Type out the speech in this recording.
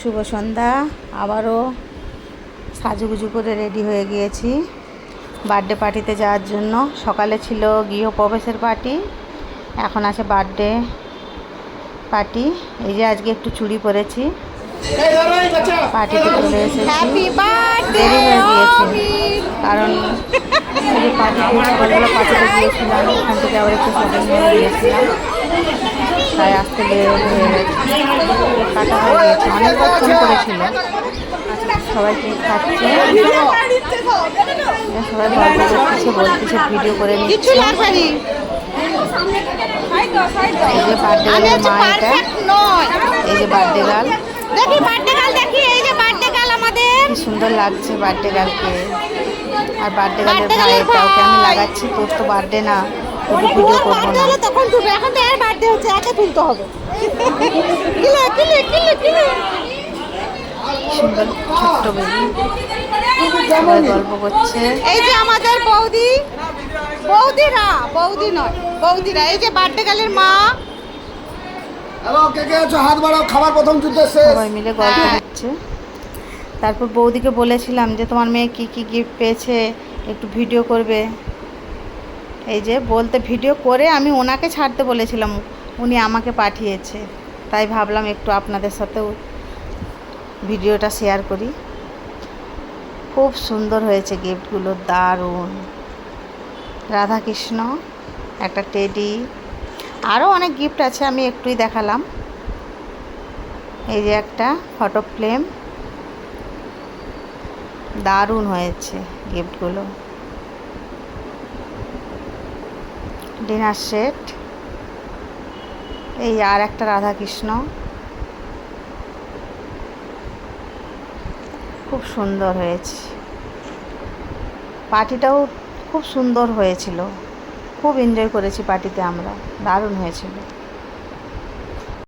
শুভ সন্ধ্যা। আবারও সাজুগুজু করে রেডি হয়ে গিয়েছি বার্থডে পার্টিতে যাওয়ার জন্য। সকালে ছিল গৃহপ্রবেশের পার্টি এখন আছে বার্থডে পার্টি এই যে আজকে একটু চুরি পরেছি। পার্টিতে চলে এসেছি। দেরি হয়ে গিয়েছে। কারণ সকালবেলা পার্টিতে গিয়েছিলাম ওখান থেকে আবার একটু শপিং মলে গিয়েছিলাম। তাই হয়ে কাটা হয়ে গেছে অনেকবার ফোন করেছিল। সবাই কেক খাচ্ছে। সবাই গল্প করতেছে বলতেছে ভিডিও করে নিচ্ছে। এই যে বার্থডে গার্লের মা এটা। এই যে বার্থডে গার্ল দেখি বার্থডে গার্ল দেখি। এই যে বার্থডে গার্ল আমাদের। কি সুন্দর লাগছে বার্থডে গার্লকে আর বার্থডে Birthday ভাই girl-এর এটা ওকে আমি লাগাচ্ছি তোর তো বার্থডে না। ভিডিও করব না তখন তুলবে এখন তো এর বার্থডে হচ্ছে একে তুলতে হবে। কিলে কিলে কিলে কিলে। সুন্দর ছোট্ট বেবি গল্প করছে। এই যে আমাদের বৌদি বৌদিরা বৌদি নয় বৌদিরা এই যে বার্থডে মা। খাবার প্রথম যুদ্ধ সবাই মিলে গল্প হচ্ছে তারপর বৌদিকে বলেছিলাম যে তোমার মেয়ে কি কি গিফট পেয়েছে একটু ভিডিও করবে। এই যে বলতে ভিডিও করে আমি ওনাকে ছাড়তে বলেছিলাম, উনি আমাকে পাঠিয়েছে। তাই ভাবলাম একটু আপনাদের সাথেও ভিডিওটা শেয়ার করি। খুব সুন্দর হয়েছে গিফটগুলো দারুণ। রাধাকৃষ্ণ, একটা টেডি আরও অনেক গিফট আছে, আমি একটুই দেখালাম। এই যে একটা ফটো ফ্রেম দারুণ হয়েছে গিফটগুলো ডিনার সেট। এই আর একটা রাধাকৃষ্ণ। খুব সুন্দর হয়েছে। পার্টিটাও খুব সুন্দর হয়েছিল। খুব এনজয় করেছি পার্টিতে আমরা। দারুণ হয়েছিল।